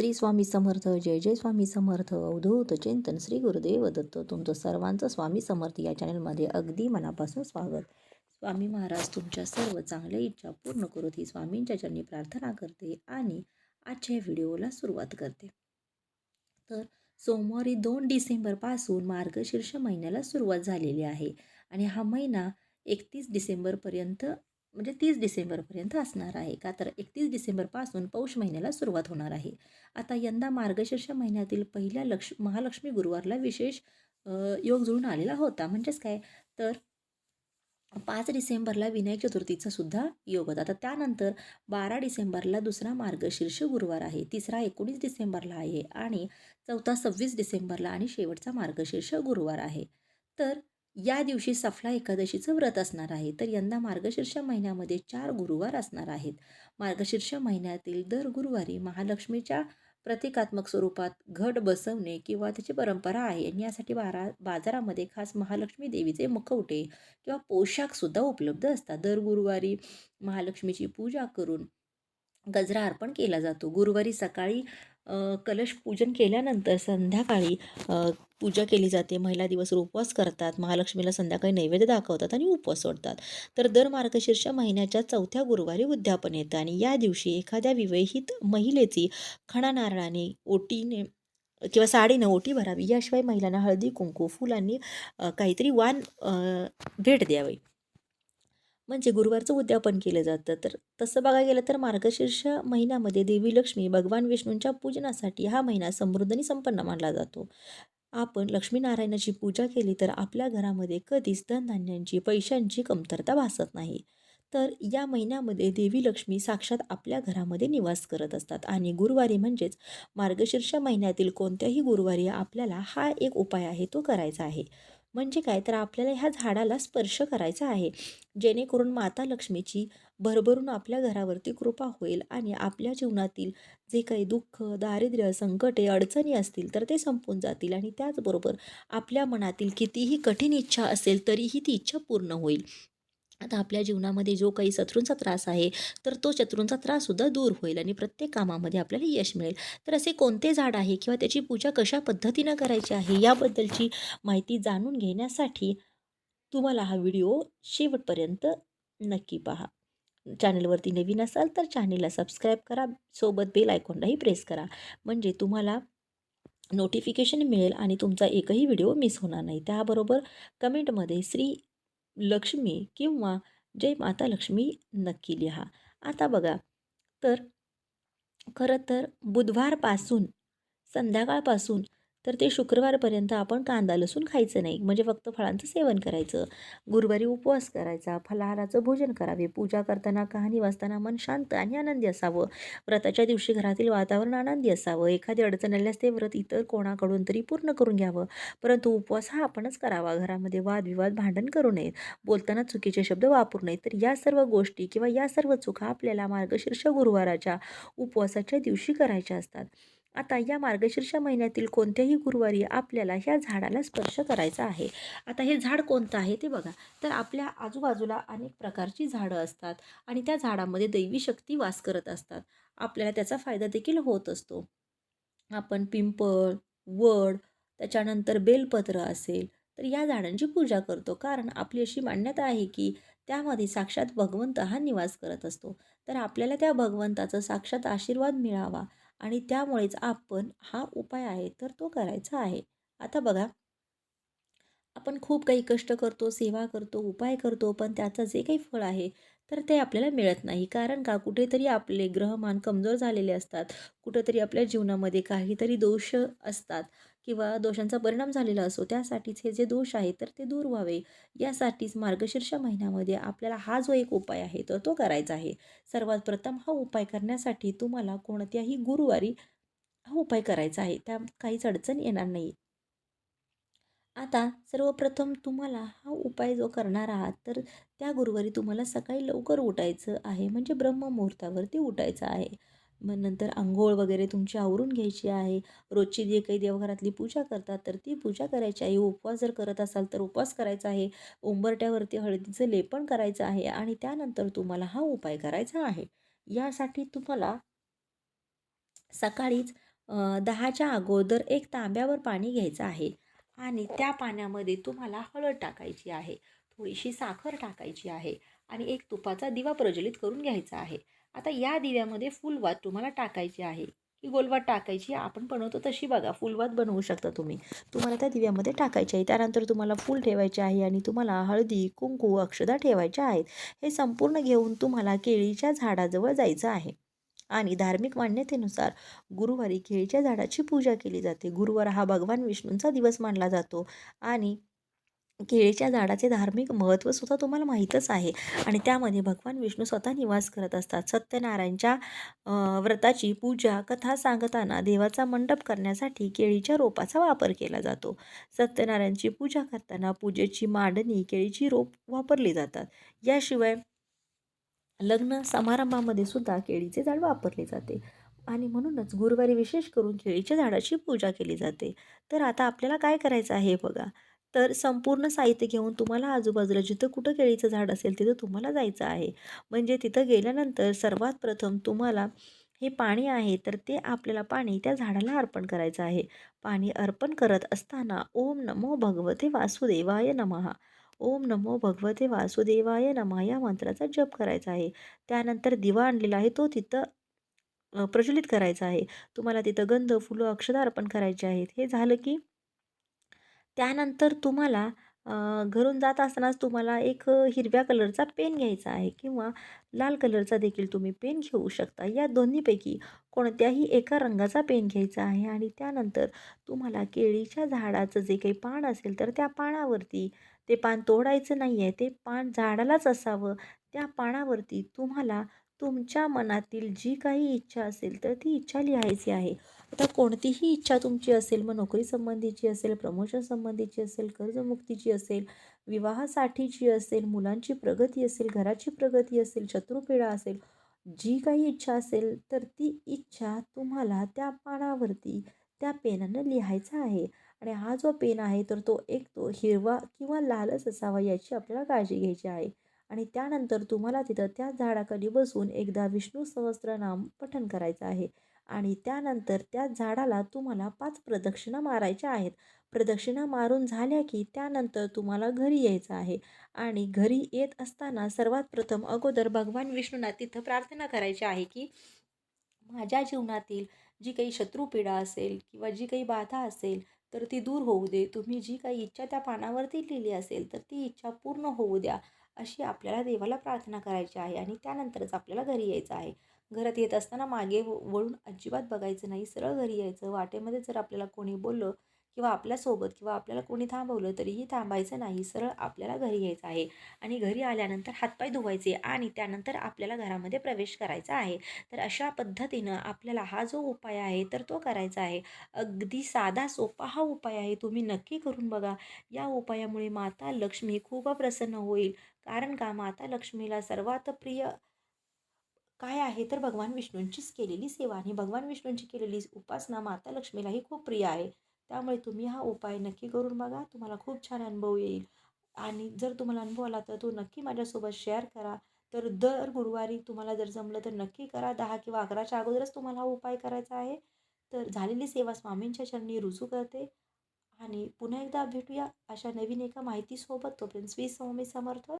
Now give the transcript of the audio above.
श्री स्वामी समर्थ जय जय स्वामी समर्थ अवधूत चिंतन श्री गुरुदेव दत्त तुमचं सर्वांचं स्वामी समर्थ या चॅनलमध्ये अगदी मनापासून स्वागत. स्वामी महाराज तुमच्या सर्व चांगल्या इच्छा पूर्ण करूत ही स्वामींच्या चरणी प्रार्थना करते आणि आजच्या व्हिडिओला सुरुवात करते. तर सोमवारी दोन डिसेंबरपासून मार्गशीर्ष महिन्याला सुरुवात झालेली आहे आणि हा महिना एकतीस डिसेंबरपर्यंत म्हणजे तीस डिसेंबरपर्यंत असणार आहे का? तर एकतीस डिसेंबरपासून पौष महिन्याला सुरुवात होणार आहे. आता यंदा मार्गशीर्ष महिन्यातील पहिल्या लक्ष महालक्ष्मी गुरुवारला विशेष योग जुळून आलेला होता. म्हणजेच काय? तर पाच डिसेंबरला विनायक चतुर्थीचा सुद्धा योग होता. आता त्यानंतर बारा डिसेंबरला दुसरा मार्गशीर्ष गुरुवार आहे. तिसरा एकोणीस डिसेंबरला आहे आणि चौथा सव्वीस डिसेंबरला आणि शेवटचा मार्गशीर्ष गुरुवार आहे. तर या दिवशी सफला एकादशीचं व्रत असणार आहे. तर यंदा मार्गशीर्ष महिन्यामध्ये चार गुरुवार असणार आहेत. मार्गशीर्ष महिन्यातील दर गुरुवारी महालक्ष्मीच्या प्रतिकात्मक स्वरूपात घट बसवणे किंवा त्याची परंपरा आहे. आणि यासाठी बारा बाजारामध्ये खास महालक्ष्मी देवीचे मुखवटे किंवा पोशाखसुद्धा उपलब्ध असतात. दर गुरुवारी महालक्ष्मीची पूजा करून गजरा अर्पण केला जातो. गुरुवारी सकाळी कलश पूजन केल्यानंतर संध्याकाळी पूजा केली जाते. महिला दिवस उपवास करतात. महालक्ष्मीला संध्याकाळी नैवेद्य दाखवतात आणि उपवास सोडतात. तर दर मार्गशीर्ष महिन्याच्या चौथ्या गुरुवारी उद्यापन येतं आणि या दिवशी एखाद्या विवाहित महिलेची खणा नारळाने ओटीने किंवा साडीनं ओटी भरावी. याशिवाय महिलांना हळदी कुंकू फुलांनी काहीतरी वाण भेट द्यावी. म्हणजे गुरुवारचं उद्यापन केलं जातं. तर तसं बघायला गेलं तर मार्गशीर्ष महिन्यामध्ये देवी लक्ष्मी भगवान विष्णूंच्या पूजनासाठी हा महिना समृद्ध आणि संपन्न मानला जातो. आपण लक्ष्मीनारायणाची पूजा केली तर आपल्या घरामध्ये कधीच धनधान्यांची पैशांची कमतरता भासत नाही. तर या महिन्यामध्ये देवी लक्ष्मी साक्षात आपल्या घरामध्ये निवास करत असतात आणि गुरुवारी म्हणजेच मार्गशीर्ष महिन्यातील कोणत्याही गुरुवारी आपल्याला हा एक उपाय आहे तो करायचा आहे. म्हणजे काय? तर आपल्याला ह्या झाडाला स्पर्श करायचा आहे. जेणेकरून माता लक्ष्मीची भरभरून आपल्या घरावरती कृपा होईल आणि आपल्या जीवनातील जे काही दुःख दारिद्र्य संकटे अडचणी असतील तर ते संपून जातील आणि त्याचबरोबर आपल्या मनातील कितीही कठीण इच्छा असेल तरीही ती इच्छा पूर्ण होईल. आता आपल्या जीवनामध्ये जो काही शत्रूंचा त्रास आहे तर तो शत्रूंचा त्राससुद्धा दूर होईल आणि प्रत्येक कामामध्ये आपल्याला यश मिळेल. तर असे कोणते झाड आहे किंवा त्याची पूजा कशा पद्धतीनं करायची आहे याबद्दलची माहिती जाणून घेण्यासाठी तुम्हाला हा व्हिडिओ शेवटपर्यंत नक्की पहा. चॅनलवरती नवीन असाल तर चॅनलला सबस्क्राईब करा सोबत बेल आयकॉनलाही प्रेस करा. म्हणजे तुम्हाला नोटिफिकेशन मिळेल आणि तुमचा एकही व्हिडिओ मिस होणार नाही. त्याबरोबर कमेंटमध्ये श्री लक्ष्मी किंवा जय माता लक्ष्मी नक्की लिहा. आता बघा तर खरं तर बुधवारपासून संध्याकाळपासून तर ते शुक्रवारपर्यंत आपण कांदा लसूण खायचं नाही. म्हणजे फक्त फळांचं सेवन करायचं. गुरुवारी उपवास करायचा. फलाहाराचं भोजन करावे. पूजा करताना कहाणी वाचताना मन शांत आणि आनंदी असावं. व्रताच्या दिवशी घरातील वातावरण आनंदी असावं. एखादी अडचण आल्यास ते व्रत इतर कोणाकडून तरी पूर्ण करून घ्यावं. परंतु उपवास हा आपणच करावा. घरामध्ये वादविवाद भांडण करू नयेत बोलताना चुकीचे शब्द वापरू नयेत तर या सर्व गोष्टी किंवा या सर्व चुका आपल्याला मार्गशीर्ष गुरुवाराच्या उपवासाच्या दिवशी करायच्या असतात. आता या मार्गशीर्ष महिन्यातील कोणत्याही गुरुवारी आपल्याला ह्या झाडाला स्पर्श करायचा आहे. आता हे झाड कोणतं आहे ते बघा. तर आपल्या आजूबाजूला अनेक प्रकारची झाडं असतात आणि त्या झाडामध्ये दैवी शक्ती वास करत असतात. आपल्याला त्याचा फायदा देखील होत असतो. आपण पिंपळ वड त्याच्यानंतर बेलपत्र असेल तर या झाडांची पूजा करतो. कारण आपली अशी मान्यता आहे की त्यामध्ये साक्षात भगवंत हा निवास करत असतो. तर आपल्याला त्या भगवंताचा साक्षात आशीर्वाद मिळावा. आणि त्यामुळेच आपण हा उपाय आहे तर तो करायचा आहे. आता बघा आपण खूप काही कष्ट करतो सेवा करतो उपाय करतो पण त्याचं जे काही फळ आहे तर ते आपल्याला मिळत नाही. कारण का? कुठेतरी आपले ग्रहमान कमजोर झालेले असतात. कुठेतरी आपल्या जीवनामध्ये काहीतरी दोष असतात. किंवा दोषांचा परिणाम झालेला असो त्यासाठीच हे जे दोष आहे तर ते दूर व्हावे. यासाठीच मार्गशीर्ष महिन्यामध्ये आपल्याला हा जो एक उपाय आहे तर तो करायचा आहे. सर्वात प्रथम हा उपाय करण्यासाठी तुम्हाला कोणत्याही गुरुवारी हा उपाय करायचा आहे. त्या काहीच अडचण येणार नाही आता सर्वप्रथम तुम्हाला हा उपाय जो करणार आहात तर त्या गुरुवारी तुम्हाला सकाळी लवकर उठायचं आहे. म्हणजे ब्रह्ममुहूर्तावरती उठायचं आहे. मग नंतर आंघोळ वगैरे तुमची आवरून घ्यायची आहे. रोजची जे काही देवघरातली पूजा करतात तर ती पूजा करायची आहे. उपवास जर करत असाल तर उपवास करायचा आहे. उंबरट्यावरती हळदीचं लेपन करायचं आहे आणि त्यानंतर तुम्हाला हा उपाय करायचा आहे. यासाठी तुम्हाला सकाळीच दहाच्या अगोदर एक तांब्यावर पाणी घ्यायचं आहे आणि त्या पाण्यामध्ये तुम्हाला हळद टाकायची आहे. थोडीशी साखर टाकायची आहे आणि एक तुपाचा दिवा प्रज्वलित करून घ्यायचा आहे. आता या दिव्यामध्ये फुलवात तुम्हाला टाकायची आहे. की गोलवात टाकायची आपण बनवतो तशी बघा फुलवात बनवू शकता तुम्ही. तुम्हाला त्या दिव्यामध्ये टाकायची आहे. त्यानंतर तुम्हाला फूल ठेवायचे आहे आणि तुम्हाला हळदी कुंकू अक्षदा ठेवायच्या आहेत. हे संपूर्ण घेऊन तुम्हाला केळीच्या झाडाजवळ जायचं आहे. आणि धार्मिक मान्यतेनुसार गुरुवारी केळीच्या झाडाची पूजा केली जाते. गुरुवार हा भगवान विष्णूंचा दिवस मानला जातो. आणि केळीच्या झाडाचे धार्मिक महत्त्व सुद्धा तुम्हाला माहीतच आहे. आणि त्यामध्ये भगवान विष्णू स्वतः निवास करत असतात. सत्यनारायणच्या व्रताची पूजा कथा सांगताना देवाचा मंडप करण्यासाठी केळीच्या रोपाचा वापर केला जातो. सत्यनारायणची पूजा करताना पूजेची मांडणी केळीची रोप वापरली जातात. याशिवाय लग्न समारंभामध्ये सुद्धा केळीचे झाड वापरले जाते. आणि म्हणूनच गुरुवारी विशेष करून केळीच्या झाडाची पूजा केली जाते. तर आता आपल्याला काय करायचं आहे बघा. तर संपूर्ण साहित्य घेऊन तुम्हाला आजूबाजूला जिथं कुठं केळीचं झाड असेल तिथं तुम्हाला जायचं आहे. म्हणजे तिथं गेल्यानंतर सर्वात प्रथम तुम्हाला हे पाणी आहे तर ते आपल्याला पाणी त्या झाडाला अर्पण करायचं आहे. पाणी अर्पण करत असताना ओम नमो भगवते वासुदेवाय नमः. ओम नमो भगवते वासुदेवाय नमः या मंत्राचा जप करायचा आहे. त्यानंतर दिवा आणलेला आहे तो तिथं प्रज्वलित करायचा आहे. तुम्हाला तिथं गंध फुलं अक्षदा अर्पण करायचे आहेत. हे झालं की त्यानंतर तुम्हाला घरून जात असतानाच तुम्हाला एक हिरव्या कलरचा पेन घ्यायचा आहे किंवा लाल कलरचा देखील तुम्ही पेन घेऊ शकता. या दोन्हीपैकी कोणत्याही एका रंगाचा पेन घ्यायचा आहे आणि त्यानंतर तुम्हाला केळीच्या झाडाचं जे काही पान असेल तर त्या पानावरती ते पान तोडायचं नाही आहे ते पान झाडालाच असावं. त्या पानावरती तुम्हाला तुमच्या मनातील जी काही इच्छा असेल तर ती इच्छा लिहायची आहे. आता कोणतीही इच्छा तुमची असेल मग नोकरी संबंधीची असेल प्रमोशन संबंधीची असेल कर्जमुक्तीची असेल विवाहासाठीची असेल मुलांची प्रगती असेल घराची प्रगती असेल शत्रुपीडा असेल जी काही इच्छा असेल तर ती इच्छा तुम्हाला त्या पानावरती त्या पेनानं लिहायचा आहे. आणि हा जो पेन आहे तर तो एक तो हिरवा किंवा लालच असावा याची आपल्याला काळजी घ्यायची आहे. आणि त्यानंतर तुम्हाला तिथं त्या झाडाखाली बसून एकदा विष्णू सहस्त्रनाम पठण करायचं आहे. आणि त्यानंतर त्या झाडाला तुम्हाला पाच प्रदक्षिणा मारायच्या आहेत. प्रदक्षिणा मारून झाल्या की त्यानंतर तुम्हाला घरी यायचं आहे. आणि घरी येत असताना सर्वात प्रथम अगोदर भगवान विष्णूंना तिथं प्रार्थना करायची आहे की माझ्या जीवनातील जी काही शत्रुपीडा असेल किंवा जी काही बाधा असेल तर ती दूर होऊ दे. तुम्ही जी काही इच्छा त्या पानावरती लिहिली असेल तर ती इच्छा पूर्ण होऊ द्या. अशी आपल्याला देवाला प्रार्थना करायची आहे आणि त्यानंतरच आपल्याला घरी यायचं आहे. घरात येत असताना मागे व- वळून अजिबात बघायचं नाही सरळ घरी यायचं. वाटेमध्ये जर आपल्याला कोणी बोललं किंवा आपल्यासोबत किंवा आपल्याला कोणी थांबवलं तरीही थांबायचं नाही. सरळ आपल्याला घरी यायचं आहे. आणि घरी आल्यानंतर हातपाय धुवायचे आणि त्यानंतर आपल्याला घरामध्ये प्रवेश करायचा आहे. तर अशा पद्धतीनं आपल्याला हा जो उपाय आहे तर तो करायचा आहे. अगदी साधा सोपा हा उपाय आहे. तुम्ही नक्की करून बघा. या उपायामुळे माता लक्ष्मी खूप प्रसन्न होईल. कारण का? माता लक्ष्मीला सर्वात प्रिय काय आहे? तर भगवान विष्णूंचीच केलेली सेवा. आणि भगवान विष्णूंची केलेली उपासना माता लक्ष्मीलाही खूप प्रिय आहे. त्यामुळे तुम्ही हा उपाय नक्की करून बघा. तुम्हाला खूप छान अनुभव येईल. आणि जर तुम्हाला अनुभव आला तर तो नक्की माझ्यासोबत शेअर करा. तर दर गुरुवारी तुम्हाला जर जमलं तर नक्की करा. दहा किंवा अकराच्या अगोदरच तुम्हाला हा उपाय करायचा आहे. तर झालेली सेवा स्वामींच्या चरणी रुजू करते. आणि पुन्हा एकदा भेटूया अशा नवीन एका माहितीसोबत. तोपर्यंत श्री स्वामी समर्थ.